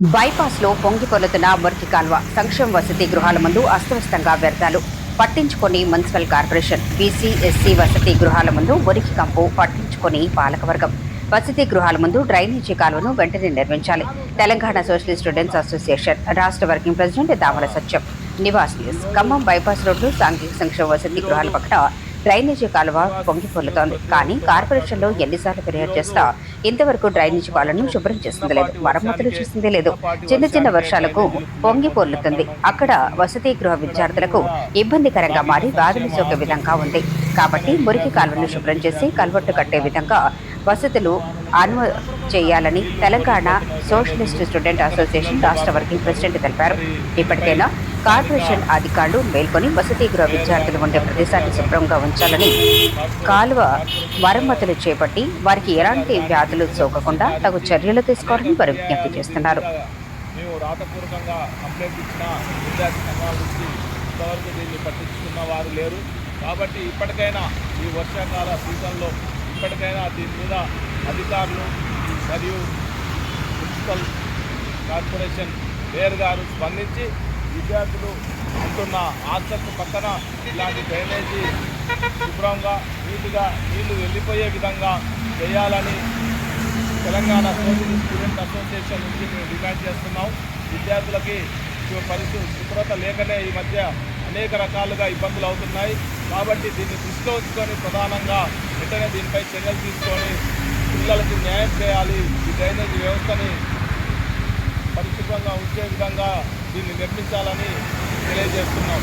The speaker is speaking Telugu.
బైపాస్లో పొంగి పొలుతున్న మురికి కాల్వ సంక్షేమ వసతి గృహాల ముందు అస్తవ్యస్తంగా వ్యర్థాలు. పట్టించుకొని మున్సిపల్ కార్పొరేషన్ బీసీ ఎస్సీ వసతి గృహాల ముందు మురికి కంపు పట్టించుకొని పాలకవర్గం. వసతి గృహాల ముందు డ్రైనేజీ కాలువను వెంటనే నిర్మించాలి. తెలంగాణ సోషలిస్ట్ స్టూడెంట్స్ అసోసియేషన్ రాష్ట్ర working president Damala Satyam. Nivas news. Khammam bypass road సాంఘిక సంక్షేమ వసతి గృహాల పక్కన డ్రైనేజీ కాలువ పొంగి పొల్లుతోంది కానీ కార్పొరేషన్లో ఎన్నిసార్లు ఫిర్యాదు చేస్తా ఇంతవరకు డ్రైనేజీ కాలువను శుభ్రం చేసింది లేదు. మరమ్మతులు చేసింది లేదు. చిన్న చిన్న వర్షాలకు పొంగి పొర్లుతుంది. అక్కడ వసతి గృహ విద్యార్థులకు ఇబ్బందికరంగా మారి బాధలు సోకే విధంగా ఉంది. కాబట్టి మురికి కాలువను శుభ్రం చేసి కల్వట్టు కట్టే విధంగా వసతులు అనువ చేయాలని తెలంగాణ సోషలిస్ట్ స్టూడెంట్ అసోసియేషన్ రాష్ట్ర వర్కింగ్ ప్రెసిడెంట్ తెలిపారు. ఇప్పటికైనా కార్పొరేషన్ అధికారులు మేల్కొని వసతి గృహ విద్యార్థులు ఉండే ప్రదేశాన్ని శుభ్రంగా ఉంచాలని కాలువ మరమ్మతులు చేపట్టి వారికి ఎలాంటి వ్యాధులు సోకకుండా తగు చర్యలు తీసుకోవాలని వారు విజ్ఞప్తి చేస్తున్నారు. ఇంతవరకు దీన్ని పట్టించుకున్న వారు లేరు. కాబట్టి ఇప్పటికైనా ఈ వర్షాకాల సీజన్లో ఇప్పటికైనా దీని మీద అధికారులు మరియు మున్సిపల్ కార్పొరేషన్ మేయర్ గారు స్పందించి విద్యార్థులు ఉంటున్న హాస్టల్స్ పక్కన ఇలాంటి డ్రైనేజీ శుభ్రంగా నీట్గా నీళ్ళు వెళ్ళిపోయే విధంగా చేయాలని తెలంగాణ సోషల్ స్టూడెంట్ అసోసియేషన్ నుంచి మేము డిమాండ్ చేస్తున్నాం. విద్యార్థులకి పరిస్థితి శుభ్రత లేకనే ఈ మధ్య అనేక రకాలుగా ఇబ్బందులు అవుతున్నాయి. కాబట్టి దీన్ని దృష్టిలో ఉంచుకొని ప్రధానంగా వెంటనే దీనిపై చర్యలు తీసుకొని పిల్లలకి న్యాయం చేయాలి. ఈ డ్రైనేజీ వ్యవస్థని పరిశుభ్రంగా ఉంచే విధంగా దీన్ని నిర్మించాలని తెలియజేస్తున్నాం.